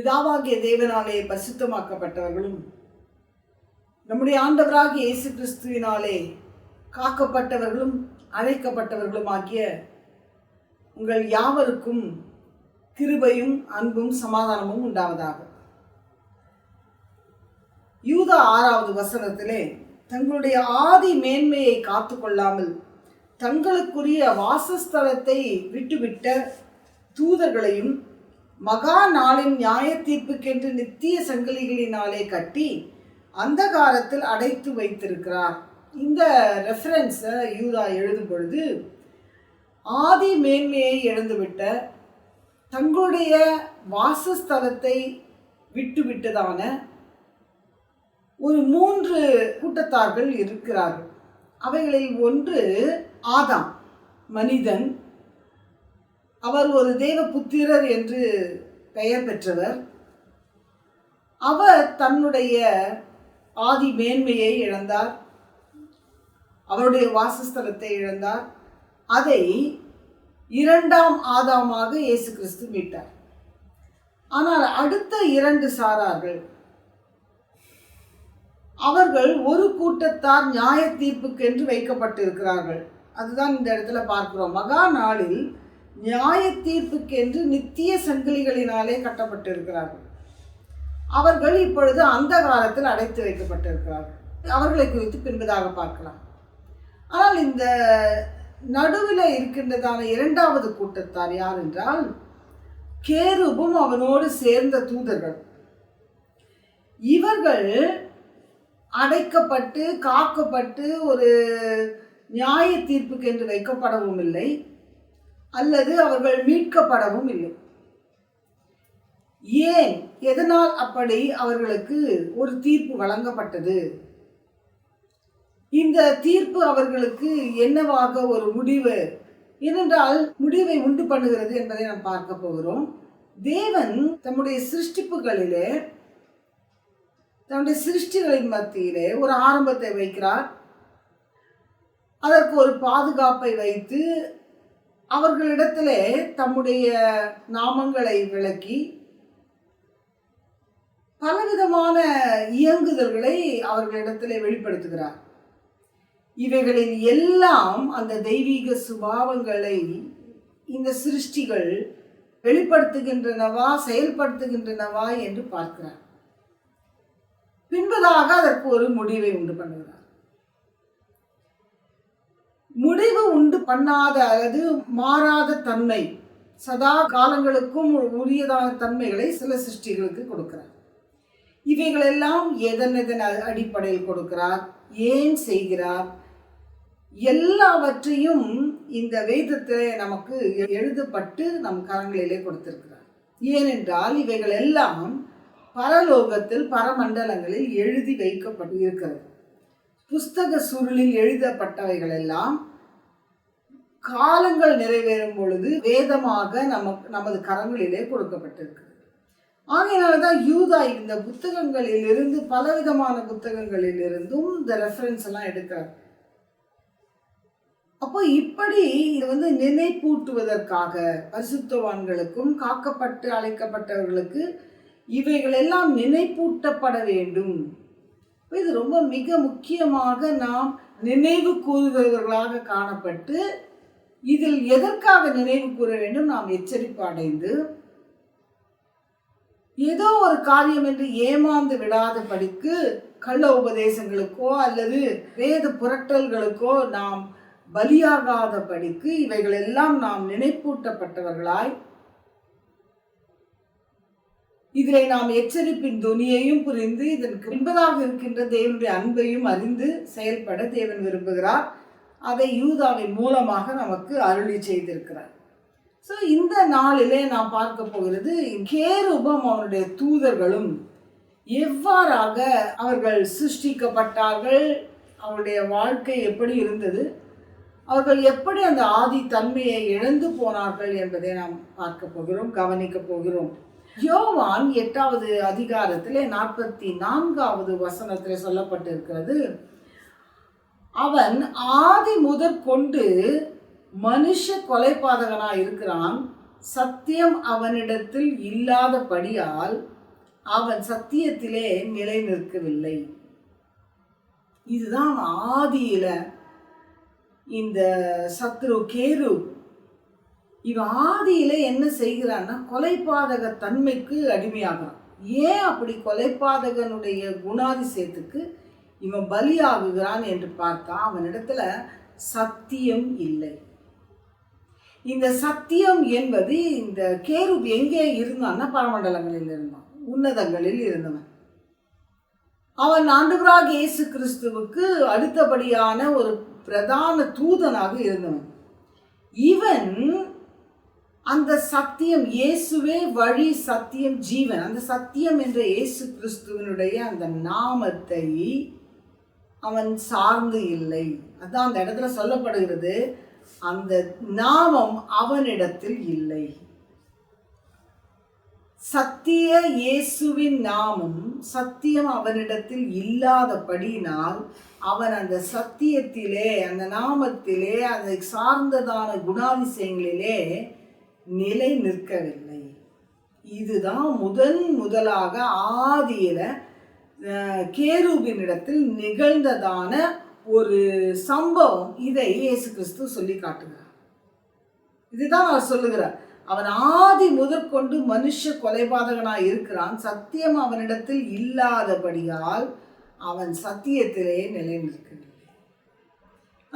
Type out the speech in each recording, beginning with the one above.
பிதாவாகிய தேவனாலே பரிசுத்தமாக்கப்பட்டவர்களும் நம்முடைய ஆண்டவராகிய இயேசு கிறிஸ்துவினாலே காக்கப்பட்டவர்களும் அழைக்கப்பட்டவர்களும் ஆகிய உங்கள் யாவருக்கும் கிருபையும் அன்பும் சமாதானமும் உண்டாவதாக. யூத ஆறாவது வசனத்திலே தங்களுடைய ஆதி மேன்மையை காத்து கொள்ளாமல் தங்களுக்குரிய வாசஸ்தலத்தை விட்டுவிட்ட தூதர்களையும் மகா நாளின் நியாய தீர்ப்புக்கென்று நித்திய சங்கிலிகளினாலே கட்டி அந்த காலத்தில் அடைத்து வைத்திருக்கிறார். இந்த ரெஃபரன்ஸை யூதா எழுதும் பொழுது ஆதி மேன்மையை இழந்துவிட்ட தங்களுடைய வாசஸ்தலத்தை விட்டுவிட்டதான ஒரு மூன்று கூட்டத்தார்கள் இருக்கிறார்கள். அவைகளில் ஒன்று ஆதாம் மனிதன் அவர் ஒரு தேவபுத்திரர் என்று பெயர் பெற்றவர். அவர் தன்னுடைய ஆதி மேன்மையை இழந்தார். அவருடைய வாசஸ்தலத்தை இழந்தார். அதை இரண்டாம் ஆதாமாக இயேசு கிறிஸ்து மீட்டார். ஆனால் அடுத்த இரண்டு சாரார்கள் அவர்கள் ஒரு கூட்டத்தார் நியாய தீர்ப்புக்கென்று வைக்கப்பட்டிருக்கிறார்கள். அதுதான் இந்த இடத்துல பார்க்கிறோம். மகா நாளில் நியாய தீர்ப்புக்கென்று நித்திய சங்கிலிகளினாலே கட்டப்பட்டிருக்கிறார்கள். அவர்கள் இப்பொழுது அந்த காலத்தில் அடைத்து வைக்கப்பட்டிருக்கிறார்கள். அவர்களை குறித்து பின்பதாக பார்க்கலாம். ஆனால் இந்த நடுவில் இருக்கின்றதான இரண்டாவது கூட்டத்தார் யார் என்றால் கேருபும் அவனோடு சேர்ந்த தூதர்கள். இவர்கள் அடைக்கப்பட்டு காக்கப்பட்டு ஒரு நியாய தீர்ப்புக்கு என்று வைக்கப்படவும் இல்லை அல்லது அவர்கள் மீட்கப்படவும் இல்லை. ஏன்? எதனால் அப்படி அவர்களுக்கு ஒரு தீர்ப்பு வழங்கப்பட்டது? இந்த தீர்ப்பு அவர்களுக்கு என்னவாக ஒரு முடிவு? ஏனென்றால் முடிவை உண்டு பண்ணுகிறது என்பதை நாம் பார்க்க போகிறோம். தேவன் தம்முடைய சிருஷ்டிப்புகளிலே தன்னுடைய சிருஷ்டிகளின் மத்தியிலே ஒரு ஆரம்பத்தை வைக்கிறார். அதற்கு ஒரு பாதுகாப்பை வைத்து அவர்களிடத்திலே தம்முடைய நாமங்களை விளக்கி பலவிதமான இயங்குதல்களை அவர்களிடத்திலே வெளிப்படுத்துகிறார். இவைகளில் எல்லாம் அந்த தெய்வீக சுபாவங்களை இந்த சிருஷ்டிகள் வெளிப்படுத்துகின்றனவா செயல்படுத்துகின்றனவா என்று பார்க்கிறார். பின்பதாக அதற்கு ஒரு முடிவை உண்டு பண்ணுகிறார். முடிவு உண்டு பண்ணாத அல்லது மாறாத தன்மை. சதா காலங்களுக்கும் உரியதான தன்மைகளை சில சிருஷ்டிகளுக்கு கொடுக்கிறார். இவைகளெல்லாம் எதன் எதன் அடிப்படையில் கொடுக்கிறார்? ஏன் செய்கிறார்? எல்லாவற்றையும் இந்த வேதத்தில் நமக்கு எழுதப்பட்டு நம் கரங்களிலே கொடுத்திருக்கிறார். ஏனென்றால் இவைகள் எல்லாம் பரலோகத்தில் பரமண்டலங்களில் எழுதி வைக்கப்பட்டு இருக்கிறது. புஸ்தக சுருளில் எழுதப்பட்டவைகள் எல்லாம் காலங்கள் நிறைவேறும் பொழுது வேதமாக நமக்கு நமது கரங்களிலே கொடுக்கப்பட்டிருக்கிறது. ஆகையினால தான் யூதா இந்த புத்தகங்களில் இருந்து பலவிதமான புத்தகங்களில் இருந்தும் இந்த ரெஃபரன்ஸ் எல்லாம் எடுக்கிறார். அப்போ இப்படி இது வந்து நினைப்பூட்டுவதற்காக பரிசுத்தவான்களுக்கும் காக்கப்பட்டு அழைக்கப்பட்டவர்களுக்கு இவைகள் எல்லாம் நினைப்பூட்டப்பட வேண்டும். இது ரொம்ப மிக முக்கியமாக நாம் நினைவு கூறுகிறவர்களாக காணப்பட்டு இதில் எதற்காக நினைவு கூற வேண்டும்? நாம் எச்சரிப்பு அடைந்து ஏதோ ஒரு காரியம் என்று ஏமாந்து விடாதபடிக்கு கள்ள உபதேசங்களுக்கோ அல்லது வேத புரட்டல்களுக்கோ நாம் பலியாகாதபடிக்கு இவைகளெல்லாம் நாம் நினைப்பூட்டப்பட்டவர்களாய் இதில் நாம் எச்சரிப்பின் துணியையும் புரிந்து இதற்கு பின்பதாக இருக்கின்ற தேவனுடைய அன்பையும் அறிந்து செயல்பட தேவன் விரும்புகிறார். அதை யூதாவின் மூலமாக நமக்கு அருளி செய்திருக்கிறார். ஸோ இந்த நாளிலே நாம் பார்க்க போகிறது கேருபம் அவனுடைய தூதர்களும் எவ்வாறாக அவர்கள் சிருஷ்டிக்கப்பட்டார்கள் அவருடைய வாழ்க்கை எப்படி இருந்தது அவர்கள் எப்படி அந்த ஆதி தன்மையை இழந்து போனார்கள் என்பதை நாம் பார்க்க போகிறோம் கவனிக்க போகிறோம். யோவான் எட்டாவது அதிகாரத்தில் நாற்பத்தி நான்காவது வசனத்தில் சொல்லப்பட்டிருக்கிறது. அவன் ஆதி முதற் கொண்டு மனுஷ கொலைபாதகனாக இருக்கிறான். சத்தியம் அவனிடத்தில் இல்லாதபடியால் அவன் சத்தியத்திலே நிலை நிற்கவில்லை. இதுதான் ஆதியில இந்த சத்ரு கேரு இவன் ஆதியில என்ன செய்கிறான்னா கொலைபாதக தன்மைக்கு அடிமையாகிறான். ஏன் அப்படி கொலைபாதகனுடைய குணாதிசயத்துக்கு இவன் பலியாகுகிறான் என்று பார்த்தா அவனிடத்துல சத்தியம் இல்லை. இந்த சத்தியம் என்பது இந்த கேருப் எங்கே இருந்தான்னா பரமண்டலங்களில் இருந்தான். உன்னதங்களில் இருந்தவன். அவன் ஆண்டவராக இயேசு கிறிஸ்துவுக்கு அடுத்தபடியான ஒரு பிரதான தூதனாக இருந்தவன். இவன் அந்த சத்தியம் இயேசுவே வழி சத்தியம் ஜீவன். அந்த சத்தியம் என்ற இயேசு கிறிஸ்துவனுடைய அந்த நாமத்தை அவன் சார்ந்து இல்லை. அதான் அந்த இடத்துல சொல்லப்படுகிறது. அந்த நாமம் அவனிடத்தில் இல்லை. சத்திய இயேசுவின் நாமம் சத்தியம் அவனிடத்தில் இல்லாதபடியினால் அவன் அந்த சத்தியத்திலே அந்த நாமத்திலே அதை சார்ந்ததான குணாதிசயங்களிலே நிலை நிற்கவில்லை. இதுதான் முதன் முதலாக ஆதியில கேரூபினிடத்தில் நிகழ்ந்ததான ஒரு சம்பவம் இதை இயேசு கிறிஸ்து சொல்லி காட்டுகிறார். இதுதான் அவர் சொல்லுகிறார். அவன் ஆதி முதற்கொண்டு மனுஷ கொலைபாதகனாய் இருக்கிறான். சத்தியம் அவனிடத்தில் இல்லாதபடியால் அவன் சத்தியத்திலேயே நிலை நிற்கிறான்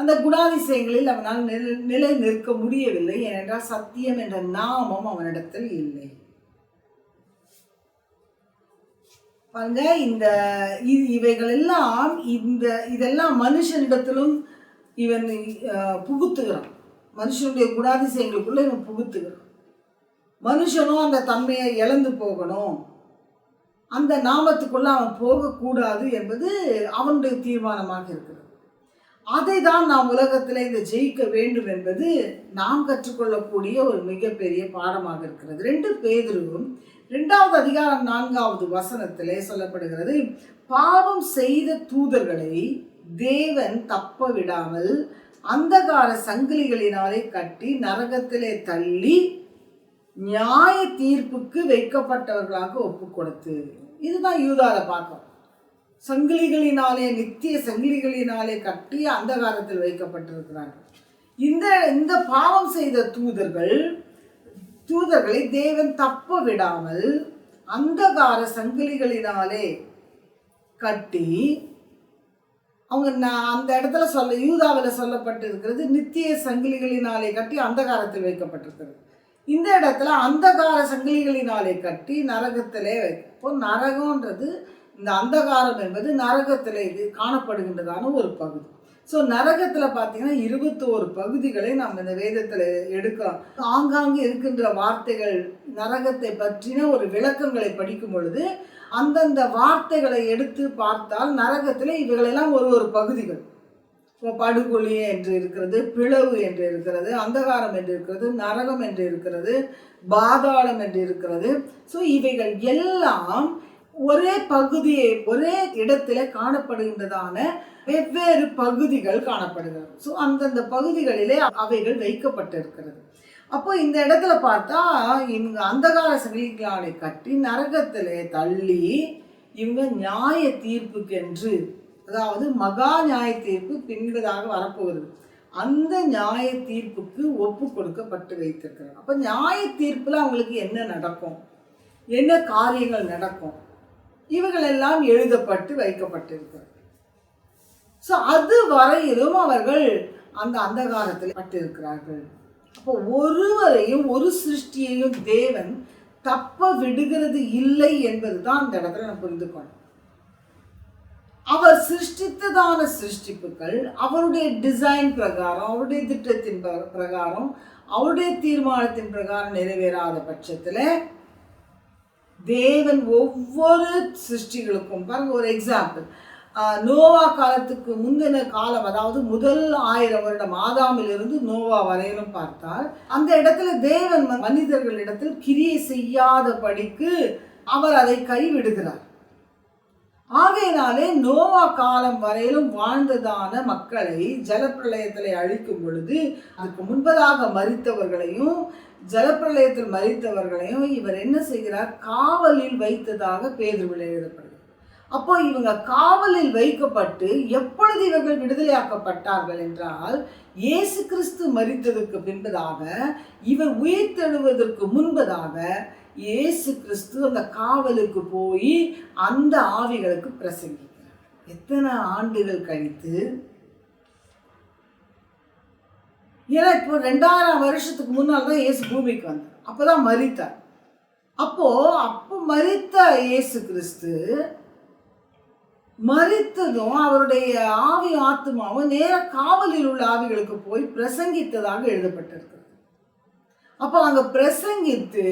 அந்த குணாதிசயங்களில் அவனால் நில நிலை நிற்க முடியவில்லை. ஏனென்றால் சத்தியம் என்ற நாமம் அவனிடத்தில் இல்லை. பாருங்க இந்த இவைகள் எல்லாம் இந்த இதெல்லாம் மனுஷனிடத்திலும் இவன் புகுத்துகிறான். மனுஷனுடைய குணாதிசயங்களுக்குள்ள இவன் புகுத்துகிறான். மனுஷனும் அந்த தன்மையை இழந்து போகணும். அந்த நாமத்துக்குள்ள அவன் போகக்கூடாது என்பது அவனுடைய தீர்மானமாக இருக்கிறது. அதை தான் நாம் உலகத்தில் இந்த ஜெயிக்க வேண்டும் என்பது நாம் கற்றுக்கொள்ளக்கூடிய ஒரு மிகப்பெரிய பாடமாக இருக்கிறது. ரெண்டு பேதரும் ரெண்டாவது அதிகாரம் நான்காவது வசனத்திலே சொல்லப்படுகிறது பாவம் செய்த தூதர்களை தேவன் தப்ப விடாமல் அந்தகார சங்கிலிகளினாலே கட்டி நரகத்திலே தள்ளி நியாய தீர்ப்புக்கு வைக்கப்பட்டவர்களாக ஒப்பு கொடுத்து இதுதான் யூதாவில் பார்க்கணும் சங்கிலிகளினாலே நித்திய சங்கிலிகளினாலே கட்டி அந்தகாரத்தில் வைக்கப்பட்டிருக்கிறார்கள். இந்த இந்த பாவம் செய்த தூதர்கள் தூதர்களை தேவன் தப்ப விடாமல் அந்தகார சங்கிலிகளினாலே கட்டி அவங்க நான் அந்த இடத்துல சொல்ல யூதாவில் சொல்லப்பட்டிருக்கிறது நித்திய சங்கிலிகளினாலே கட்டி அந்தகாரத்தில் வைக்கப்பட்டிருக்கிறது. இந்த இடத்துல அந்தகார சங்கிலிகளினாலே கட்டி நரகத்திலே வைப்போம். இப்போ இந்த அந்தகாரம் என்பது நரகத்தில் இது காணப்படுகின்றதான ஒரு பகுதி. ஸோ நரகத்தில் பார்த்தீங்கன்னா இருபத்தோரு பகுதிகளை நாம் இந்த வேதத்தில் எடுக்க ஆங்காங்கே இருக்கின்ற வார்த்தைகள் நரகத்தை பற்றின ஒரு விளக்கங்களை படிக்கும் பொழுது அந்தந்த வார்த்தைகளை எடுத்து பார்த்தால் நரகத்தில் இவைகளெல்லாம் ஒரு ஒரு பகுதிகள். இப்போ படுகொலி என்று இருக்கிறது பிளவு என்று இருக்கிறது அந்தகாரம் என்று இருக்கிறது நரகம் என்று இருக்கிறது பாதாளம் என்று இருக்கிறது. ஸோ இவைகள் எல்லாம் ஒரே பகுதியை ஒரே இடத்துல காணப்படுகின்றதான வெவ்வேறு பகுதிகள் காணப்படுகிறது. ஸோ அந்தந்த பகுதிகளிலே அவைகள் வைக்கப்பட்டிருக்கிறது. அப்போ இந்த இடத்துல பார்த்தா இவங்க அந்தகார சங்கிலிகளானை கட்டி நரகத்திலே தள்ளி இவங்க நியாய தீர்ப்புக்கென்று அதாவது மகா நியாய தீர்ப்பு பின்பதாக வரப்போகிறது அந்த நியாய தீர்ப்புக்கு ஒப்பு கொடுக்கப்பட்டு வைத்திருக்கிறாங்க. அப்போ நியாய தீர்ப்பில் அவங்களுக்கு என்ன நடக்கும்? என்ன காரியங்கள் நடக்கும்? இவைகளெல்லாம் எழுதப்பட்டு வைக்கப்பட்டிருக்கிறது. ஸோ அது வரையிலும் அவர்கள் அந்த அந்தகாரத்தில் பட்டிருக்கிறார்கள். அப்போ ஒருவரையும் ஒரு சிருஷ்டியையும் தேவன் தப்ப விடுகிறது இல்லை என்பது தான் அந்த இடத்துல நம்ம புரிந்துக்கணும். அவர் சிருஷ்டித்ததான சிருஷ்டிப்புகள் அவருடைய டிசைன் பிரகாரம் அவருடைய திட்டத்தின் பிர- பிரகாரம் அவருடைய தீர்மானத்தின் பிரகாரம் நிறைவேறாத பட்சத்தில் தேவன் ஒவ்வொரு சிருஷ்டிகளுக்கும் பாருங்க ஒரு எக்ஸாம்பிள் நோவா காலத்துக்கு முந்தின காலம் அதாவது முதல் ஆயிரம் வருடம் ஆதாமிலிருந்து நோவா வரையிலும் பார்த்தால் அந்த இடத்துல தேவன் மனிதர்களிடத்தில் கிரியை செய்யாதபடிக்கு அவர் அதை கைவிடுகிறார். ஆகையினாலே நோவா காலம் வரையிலும் வாழ்ந்ததான மக்களை ஜலப்பிரளயத்தில் அழிக்கும் பொழுது அதுக்கு முன்பதாக மறித்தவர்களையும் ஜலப்பிரளயத்தில் மறித்தவர்களையும் இவர் என்ன செய்கிறார்? காவலில் வைத்ததாக பேதுருவில் எழுதப்படுகிறது. அப்போ இவங்க காவலில் வைக்கப்பட்டு எப்பொழுது இவர்கள் விடுதலையாக்கப்பட்டார்கள் என்றால் இயேசு கிறிஸ்து மறித்ததற்கு பின்பதாக இவர் உயிர் தழுவதற்கு முன்பதாக இயேசு கிறிஸ்து அந்த காவலுக்கு போய் அந்த ஆவிகளுக்கு பிரசங்கிக்கிறார். எத்தனை ஆண்டுகள் கழித்து? ஏன்னா இப்போ ரெண்டாயிரம் வருஷத்துக்கு முன்னால் தான் இயேசு பூமிக்கு வந்தார். அப்பதான் மறித்தார் அப்போது அப்போ மரித்த இயேசு கிறிஸ்து மறித்ததும் அவருடைய ஆவி ஆத்மாவும் நேர காவலில் உள்ள ஆவிகளுக்கு போய் பிரசங்கித்ததாக எழுதப்பட்டிருக்கு அப்போ அங்கே பிரசங்கித்து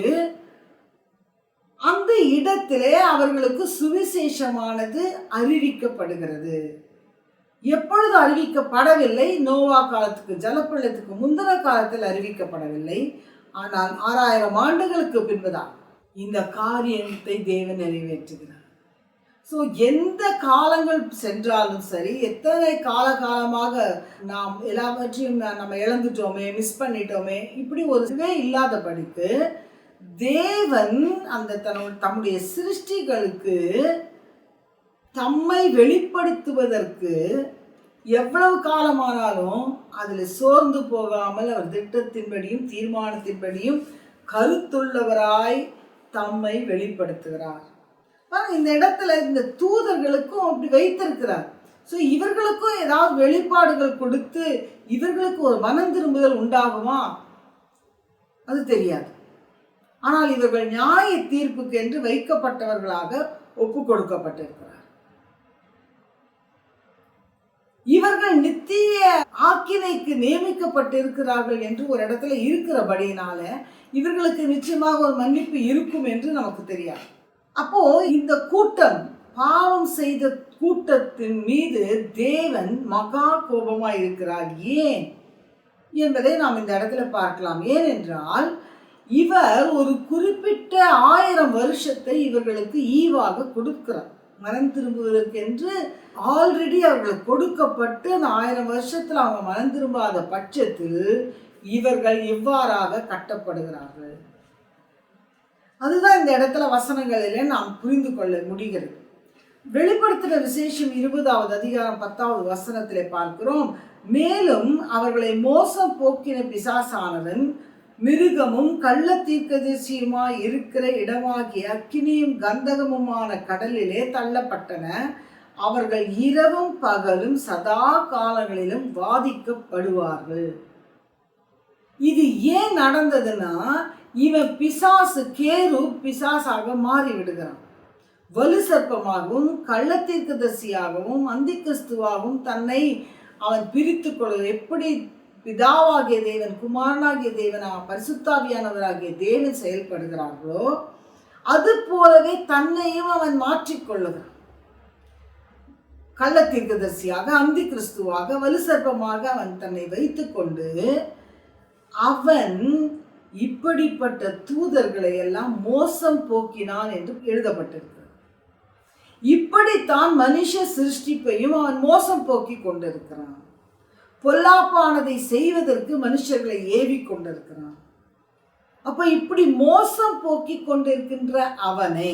அந்த இடத்திலே அவர்களுக்கு சுவிசேஷமானது அறிவிக்கப்படுகிறது. எப்பொழுது அறிவிக்கப்படவில்லை. நோவா காலத்துக்கு ஜலப்பள்ளத்துக்கு முந்தின காலத்தில் அறிவிக்கப்படவில்லை. ஆனால் ஆறாயிரம் ஆண்டுகளுக்கு பின்புதான் இந்த காரியத்தை தேவன் நிறைவேற்றுகிறார். ஸோ எந்த காலங்கள் சென்றாலும் சரி எத்தனை காலகாலமாக நாம் எல்லாவற்றையும் நம்ம இழந்துட்டோமே மிஸ் பண்ணிட்டோமே இப்படி ஒரு இதுவே இல்லாதபடிக்கு தேவன் அந்த தன்னோட தம்முடைய சிருஷ்டிகளுக்கு தம்மை வெளிப்படுத்துவதற்கு எவ்வளவு காலமானாலும் அதில் சோர்ந்து போகாமல் அவர் திட்டத்தின்படியும் தீர்மானத்தின்படியும் கருத்துள்ளவராய் தம்மை வெளிப்படுத்துகிறார். இந்த இடத்துல இந்த தூதர்களுக்கும் அப்படி வைத்திருக்கிறார். ஸோ இவர்களுக்கும் ஏதாவது வெளிப்பாடுகள் கொடுத்து இவர்களுக்கு ஒரு மனம் திரும்புதல் உண்டாகுமா? அது தெரியாது. ஆனால் இவர்கள் நியாய தீர்ப்புக்கு என்று வைக்கப்பட்டவர்களாக ஒப்பு கொடுக்கப்பட்டிருக்கிறார் இவர்கள் நித்திய ஆக்கினைக்கு நியமிக்கப்பட்டிருக்கிறார்கள் என்று ஒரு இடத்துல இருக்கிறபடியினால இவர்களுக்கு நிச்சயமாக ஒரு மன்னிப்பு இருக்கும் என்று நமக்கு தெரியாது. அப்போ இந்த கூட்டம் பாவம் செய்த கூட்டத்தின் மீது தேவன் மகா கோபமாய் இருக்கிறார் ஏன்? என்பதை நாம் இந்த இடத்துல பார்க்கலாம். ஏனென்றால் இவர் ஒரு குறிப்பிட்ட ஆயிரம் வருஷத்தை இவர்களுக்கு ஈவாக கொடுக்கிறார். மனம் திரும்புவதற்கு என்று ஆல்ரெடி அவர்களுக்கு கொடுக்கப்பட்டு அந்த ஆயிரம் வருஷத்தில் அவங்க மனம் திரும்பாத பட்சத்தில் இவர்கள் இவ்வாறாக கட்டப்படுகிறார்கள்? அதுதான் இந்த இடத்துல வசனங்களிலே நாம் புரிந்து கொள்ள முடிகிறது. வெளிப்படுத்துகிற விசேஷம் இருபதாவது அதிகாரம் பத்தாவது வசனத்திலே பார்க்கிறோம். மேலும் அவர்களை மோசம் போக்கின பிசாசானவன் மிருகமும் கள்ள தீர்க்கதரிசியுமாய் இருக்கிற இடமாகிய அக்கினியும் கந்தகமுமான கடலிலே தள்ளப்பட்டன. அவர்கள் இரவும் பகலும் சதா காலங்களிலும் வாதிக்கப்படுவார்கள். இது ஏன் நடந்ததுன்னா இவன் பிசாசு கேரு பிசாசாக மாறி விடுகிறான் வலு சர்ப்பமாகவும் கள்ளத்தீர்க்கதரிசியாகவும் அந்திகிறிஸ்துவாகவும் தன்னை அவன் பிரித்து கொள்ள எப்படி பிதாவாகிய தேவன் குமாரனாகிய தேவன் பரிசுத்தாவியானவராகிய தேவன் செயல்படுகிறார்களோ அது போலவே தன்னையும் அவன் மாற்றிக்கொள்ளுகிறான். கள்ளத்தீர்க்கதரிசியாக அந்தி கிறிஸ்துவாக வலுசர்பமாக அவன் தன்னை வைத்துக்கொண்டு அவன் இப்படிப்பட்ட தூதர்களை எல்லாம் மோசம் போக்கினான் என்று எழுதப்பட்டிருக்கிறது. இப்படித்தான் மனுஷ சிருஷ்டிப்பையும் அவன் மோசம் போக்கி கொண்டிருக்கிறான். பொல்லாப்பானதை செய்வதற்கு மனுஷர்களை ஏவி கொண்டிருக்கிறான். அப்ப இப்படி மோசம் போக்கி கொண்டிருக்கின்ற அவனை